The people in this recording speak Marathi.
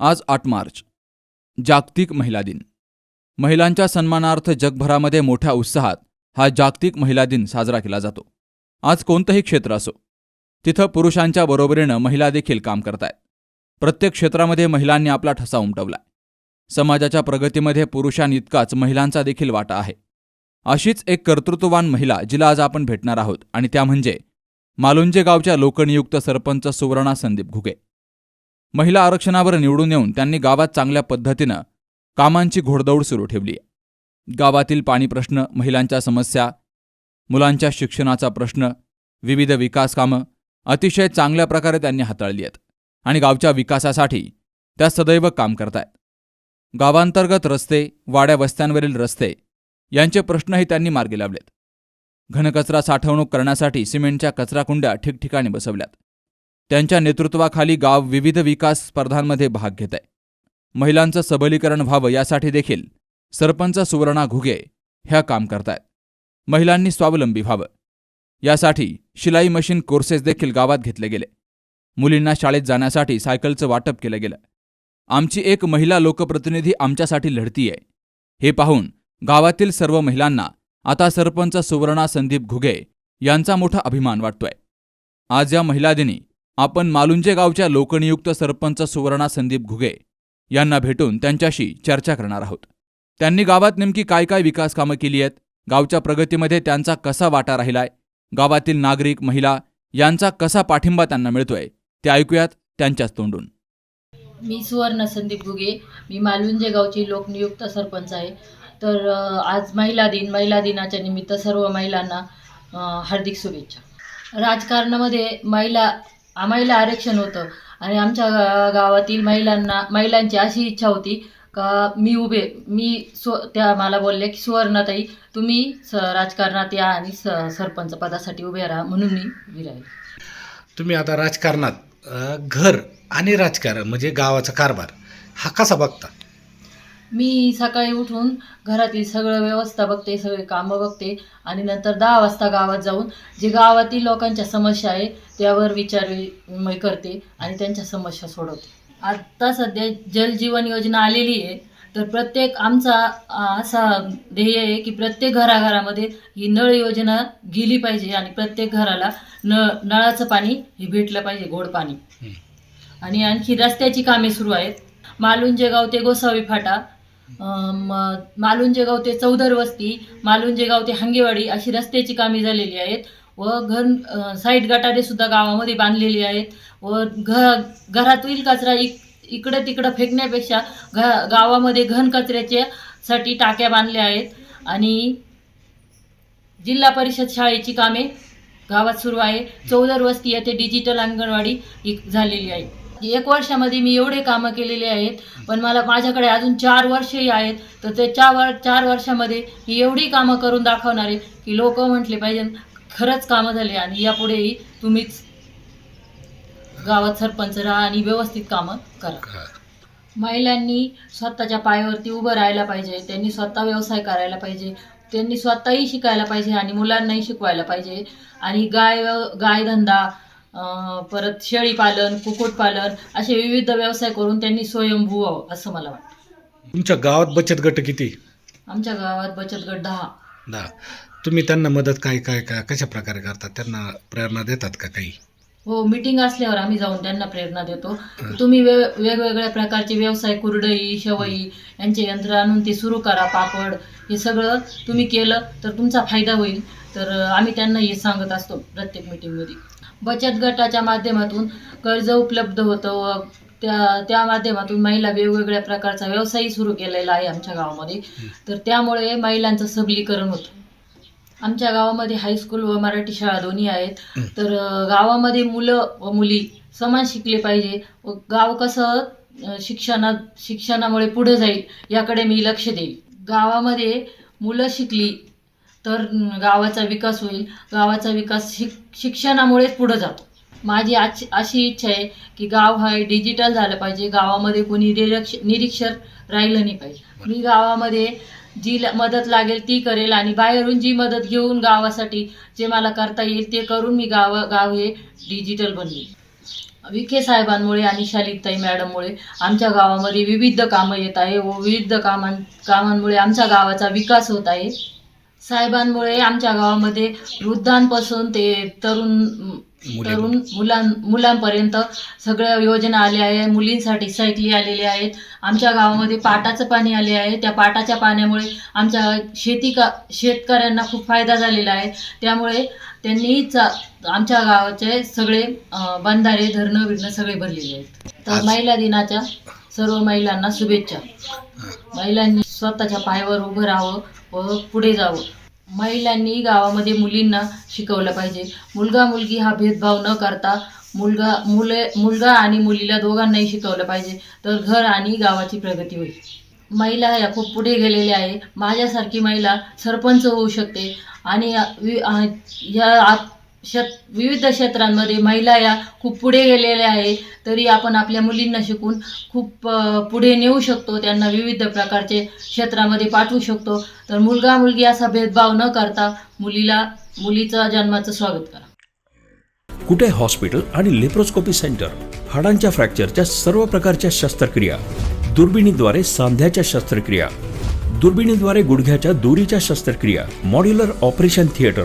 आज आठ मार्च. जागतिक महिला दिन. महिलांच्या सन्मानार्थ जगभरामध्ये मोठ्या उत्साहात हा जागतिक महिला दिन साजरा केला जातो. आज कोणतंही क्षेत्र असो तिथं पुरुषांच्या बरोबरीनं महिला देखील काम करतायत. प्रत्येक क्षेत्रामध्ये महिलांनी आपला ठसा उमटवलाय. समाजाच्या प्रगतीमध्ये पुरुषांइतकाच महिलांचा देखील वाटा आहे. अशीच एक कर्तृत्ववान महिला जिला आज आपण भेटणार आहोत आणि त्या म्हणजे मालुंजे गावच्या लोकनियुक्त सरपंच सुवर्णा संदीप घुगे. महिला आरक्षणावर निवडून येऊन त्यांनी गावात चांगल्या पद्धतीनं कामांची घोडदौड सुरू ठेवली. आहे गावातील पाणी प्रश्न महिलांच्या समस्या मुलांच्या शिक्षणाचा प्रश्न विविध विकास कामं अतिशय चांगल्या प्रकारे त्यांनी हाताळली आहेत आणि गावच्या विकासासाठी त्या सदैव काम करतायत. गावांतर्गत रस्ते वाड्या वस्त्यांवरील रस्ते यांचे प्रश्नही त्यांनी मार्गी लावलेत. घनकचरा साठवणूक करण्यासाठी सिमेंटच्या कचराकुंड्या ठिकठिकाणी बसवल्यात. त्यांच्या नेतृत्वाखाली गाव विविध विकास स्पर्धांमध्ये भाग घेत आहे. महिलांचं सबलीकरण व्हावं यासाठी देखील सरपंच सुवर्णा घुगे ह्या काम करतायत. महिलांनी स्वावलंबी व्हावं. यासाठी शिलाई मशीन कोर्सेस देखील गावात घेतले गेले. मुलींना शाळेत जाण्यासाठी सायकलचं वाटप केलं गेलं. आमची एक महिला लोकप्रतिनिधी आमच्यासाठी लढतीये. हे पाहून गावातील सर्व महिलांना आता सरपंच सुवर्णा संदीप घुगे यांचा मोठा अभिमान वाटतोय. आज या महिला दिनी आपण मालुंजे गावच्या लोकनियुक्त सरपंच सुवर्णा संदीप घुगे यांना भेटून त्यांच्याशी चर्चा करणार आहोत. त्यांनी गावात नेमकी काय काय विकास कामं केली आहेत? गावच्या प्रगतीमध्ये त्यांचा कसा वाटा राहिलाय? गावातील नागरिक महिला यांचा कसा पाठिंबा त्यांना मिळतोय? ते ऐकूयात त्यांच्याच तोंडून. मी सुवर्ण संदीप घुगे. मी मालुंजे गावची लोकनियुक्त सरपंच आहे. तर आज महिला दिन महिला दिनाच्या निमित्त सर्व महिलांना हार्दिक शुभेच्छा. राजकारणामध्ये महिला महिला आरक्षण होतं. आणि आमच्या गा- गावातील महिलांना महिलांची अशी इच्छा होती का मी उभे मी स्व त्या मला बोलले की सुवर्णाताई तुम्ही स राजकारणात या आणि स सरपंच पदासाठी उभे राहा म्हणून मी उभी राहील तुम्ही आता राजकारणात घर आणि राजकारण म्हणजे गावाचा कारभार हा कसा बघता? मी सकाळी उठून घरातील सगळं व्यवस्था बघते सगळे कामं बघते आणि नंतर दहा वाजता गावात जाऊन जे गावातील लोकांच्या समस्या आहे त्यावर विचार करते आणि त्यांच्या समस्या सोडवते. आत्ता सध्या जलजीवन योजना आलेली आहे तर प्रत्येक आमचा असा ध्येय आहे की प्रत्येक घराघरामध्ये ही नळ योजना गेली पाहिजे आणि प्रत्येक घराला न नळाचं पाणी हे भेटलं पाहिजे गोड पाणी. आणि आणखी रस्त्याची कामे सुरू आहेत. मालुंजे गाव ते गोसावी फाटा अं, मालुंजे गाव ते चौदर वस्ती मालुंजे गाव ते हंगेवाडी अशी रस्त्याची कामे झालेली आहेत. व घन साईड गटारे सुद्धा गावामध्ये बांधलेली आहेत. व घ घरातील कचरा इक इकडं तिकडं फेकण्यापेक्षा घ गावामध्ये घन कचऱ्याच्या साठी टाक्या बांधल्या आहेत. आणि जिल्हा परिषद शाळेची कामे गावात सुरू आहे. चौदर वस्ती येथे डिजिटल अंगणवाडी झालेली आहे. एक वर्षामध्ये मी एवढे कामं केलेले आहेत पण मला माझ्याकडे अजून चार वर्षही आहेत तर ते चार चार वर्षामध्ये मी एवढी कामं करून दाखवणार की लोक म्हटले पाहिजे खरंच कामं झाली आणि यापुढेही तुम्हीच गावात सरपंच राहा आणि व्यवस्थित कामं करा. महिलांनी स्वतःच्या पायावरती उभं राहायला पाहिजे त्यांनी स्वतः व्यवसाय करायला पाहिजे त्यांनी स्वतःही शिकायला पाहिजे आणि मुलांनाही शिकवायला पाहिजे. आणि गाय गायधंदा परत शेळीपालन कुक्कुटपालन असे विविध व्यवसाय करून त्यांनी स्वयंभू व्हावं असं मला वाटतं. तुमच्या गावात बचत गट किती? आमच्या गावात बचत गट दहा. दहा. तुम्ही त्यांना मदत काय काय काय कशा प्रकारे करतात त्यांना प्रेरणा देतात का काही? हो मीटिंग असल्यावर आम्ही जाऊन त्यांना प्रेरणा देतो. की तुम्ही वे वेगवेगळ्या प्रकारचे व्यवसाय कुरडई शेवई यांचे यंत्र आणून ते सुरू करा पापड हे सगळं तुम्ही केलं तर तुमचा फायदा होईल. तर आम्ही त्यांना हे सांगत असतो प्रत्येक मीटिंगमध्ये. बचत गटाच्या माध्यमातून कर्ज उपलब्ध होतं व त्या त्या माध्यमातून महिला वेगवेगळ्या प्रकारचा व्यवसायही सुरू केलेला आहे आमच्या गावामध्ये. तर त्यामुळे महिलांचं सबलीकरण होतं. आमच्या गावामध्ये हायस्कूल व मराठी शाळा दोन्ही आहेत. तर गावामध्ये मुलं व मुली समान शिकले पाहिजे. व गाव कसं शिक्षणात शिक्षणामुळे पुढे जाईल याकडे मी लक्ष देईल. गावामध्ये मुलं शिकली तर गावाचा विकास होईल. गावाचा विकास शिक शिक्षणामुळेच पुढं जातो. माझी आज अशी इच्छा आहे की गाव हा डिजिटल झालं पाहिजे. गावामध्ये कोणी निरक्ष निरीक्षर राहिलं नाही पाहिजे. मी गावामध्ये जी ल- मदत लागेल ती करेल आणि बाहेरून जी मदत घेऊन गावासाठी जे मला करता येईल ते करून मी गाव गाव हे डिजिटल बनवेल विखे साहेबांमुळे आणि शालिकताई मॅडममुळे आमच्या गावामध्ये विविध कामं येत आहे व विविध कामां कामांमुळे आमच्या गावाचा विकास होत आहे. साहेबांमुळे आमच्या गावामध्ये वृद्धांपासून ते तरुण तरुण मुलां मुलांपर्यंत सगळ्या योजना आल्या आहे मुलींसाठी सायकली आलेल्या आहेत. आमच्या गावामध्ये पाटाचं पाणी आले आहे. त्या पाटाच्या पाण्यामुळे आमच्या शेती का शेतकऱ्यांना खूप फायदा झालेला आहे. त्यामुळे त्यांनी चा आमच्या गावाचे सगळे बंधारे धरणं बिरणं सगळे भरलेले आहेत. तर महिला दिनाच्या सर्व महिलांना शुभेच्छा. महिलांनी स्वतःच्या पायावर उभं राहावं. व पुढे जावं. महिलांनी गावामध्ये मुलींना शिकवलं पाहिजे. मुलगा मुलगी हा भेदभाव न करता मुलगा मुले मुलगा आणि मुलीला दोघांनाही शिकवलं पाहिजे. तर घर आणि गावाची प्रगती होईल. महिला या खूप पुढे गेलेल्या आहे. माझ्यासारखी महिला सरपंच होऊ शकते. आणि या वि- विविध क्षेत्रांमध्ये महिला या खूप पुढे गेलेल्या आहे तरी आपण आपल्या मुलींना शिकून खूप पुढे नेऊ शकतो त्यांना विविध प्रकारचे क्षेत्रामध्ये पाठवू शकतो. तर मुलगा मुलगी असा भेदभाव न करता मुलीला मुलीचा जन्माचं स्वागत करा. कुठे हॉस्पिटल आणि लेप्रोस्कोपी सेंटर हाडांच्या फ्रॅक्चरच्या सर्व प्रकारच्या शस्त्रक्रिया दुर्बिणीद्वारे सांध्याच्या शस्त्रक्रिया दुर्बिणीद्वारे गुडघ्याच्या दोरीच्या शस्त्रक्रिया modular operation theatre